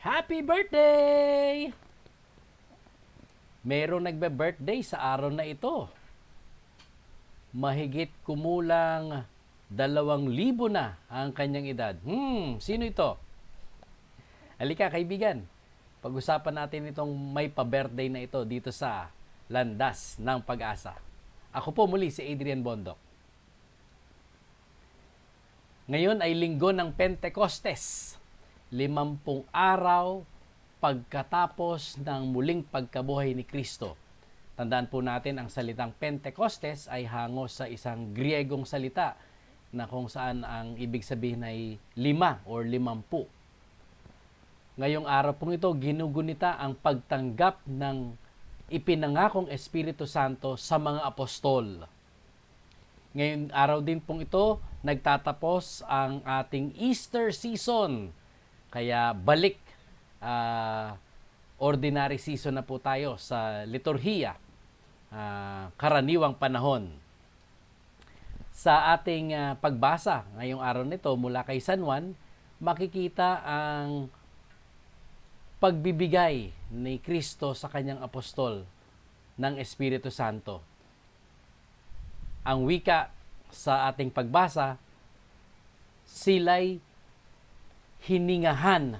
Happy birthday! Merong nagbe-birthday sa araw na ito. Mahigit kumulang dalawang libo na ang kanyang edad. Hmm, sino ito? Halika kaibigan, pag-usapan natin itong may pa-birthday na ito dito sa Landas ng Pag-asa. Ako po muli si Adrian Bondok. Ngayon ay linggo ng Pentecostes. Limampung araw pagkatapos ng muling pagkabuhay ni Kristo. Tandaan po natin ang salitang Pentecostes ay hango sa isang Griegong salita na kung saan ang ibig sabihin ay lima or limampu. Ngayong araw pong ito, ginugunita ang pagtanggap ng ipinangakong Espiritu Santo sa mga apostol. Ngayong araw din pong ito, nagtatapos ang ating Easter season. Kaya balik, ah, ordinary season na po tayo sa liturhiya, ah, karaniwang panahon. Sa ating ah, pagbasa ngayong araw nito mula kay San Juan, makikita ang pagbibigay ni Kristo sa kanyang apostol ng Espiritu Santo. Ang wika sa ating pagbasa, sila'y hiningahan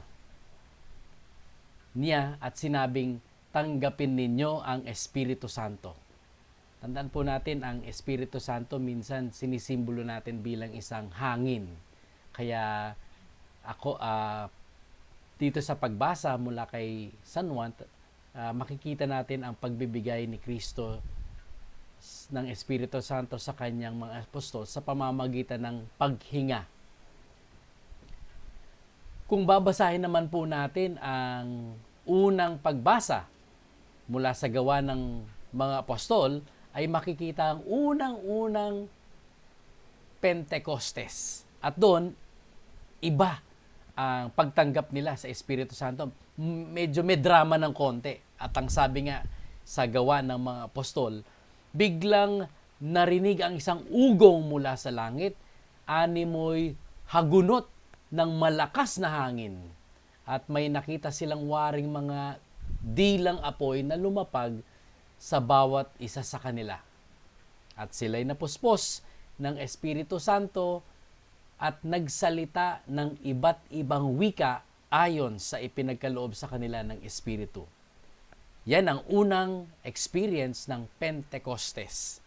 niya at sinabing, tanggapin ninyo ang Espiritu Santo. Tandaan po natin, ang Espiritu Santo minsan sinisimbolo natin bilang isang hangin. Kaya ako, ah, dito sa pagbasa mula kay San Juan, ah, makikita natin ang pagbibigay ni Kristo ng Espiritu Santo sa kanyang mga apostol sa pamamagitan ng paghinga. Kung babasahin naman po natin ang unang pagbasa mula sa gawa ng mga apostol, ay makikita ang unang-unang Pentecostes. At doon, iba ang pagtanggap nila sa Espiritu Santo. Medyo may drama ng konti. At ang sabi nga sa gawa ng mga apostol, biglang narinig ang isang ugong mula sa langit, animoy hagunot ng malakas na hangin. At may nakita silang waring mga dilang apoy na lumapag sa bawat isa sa kanila. At sila'y napuspos ng Espiritu Santo at nagsalita ng iba't ibang wika ayon sa ipinagkaloob sa kanila ng Espiritu. Yan ang unang experience ng Pentecostes.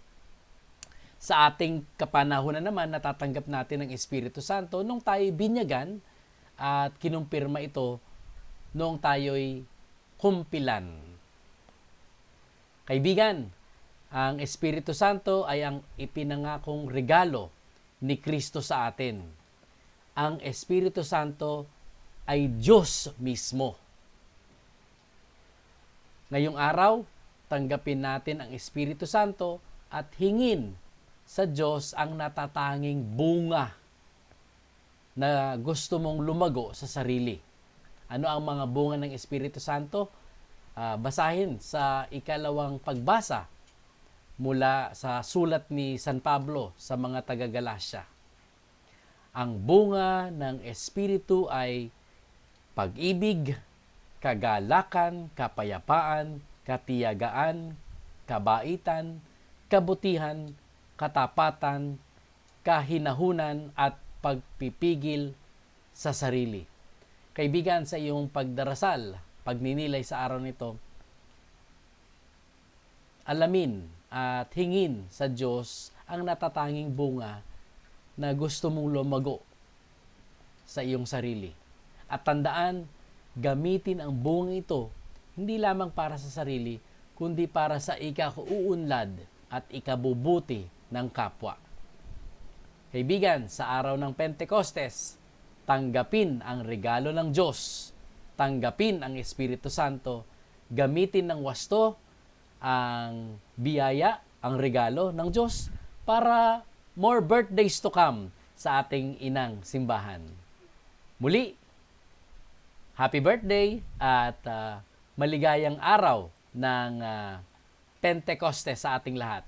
Sa ating kapanahonan naman, natatanggap natin ang Espiritu Santo nung tayo binyagan at kinumpirma ito nung tayo'y kumpilan. Kaibigan, ang Espiritu Santo ay ang ipinangakong regalo ni Kristo sa atin. Ang Espiritu Santo ay Diyos mismo. Ngayong araw, tanggapin natin ang Espiritu Santo at hingin sa Diyos ang natatanging bunga na gusto mong lumago sa sarili. Ano ang mga bunga ng Espiritu Santo? Ah, basahin sa ikalawang pagbasa mula sa sulat ni San Pablo sa mga taga-Galasya. Ang bunga ng Espiritu ay pag-ibig, kagalakan, kapayapaan, katiyagaan, kabaitan, kabutihan, katapatan, kahinahunan at pagpipigil sa sarili. Kaibigan sa iyong pagdarasal, pagninilay sa araw nito, alamin at hingin sa Diyos ang natatanging bunga na gusto mong lumago sa iyong sarili. At tandaan, gamitin ang bunga ito hindi lamang para sa sarili, kundi para sa ikakuunlad at ikabubuti ng kapwa. Kaibigan, sa araw ng Pentecostes, tanggapin ang regalo ng Diyos, tanggapin ang Espiritu Santo, gamitin ng wasto ang biyaya, ang regalo ng Diyos para more birthdays to come sa ating inang simbahan. Muli, happy birthday at ah, maligayang araw ng ah, Pentecostes sa ating lahat.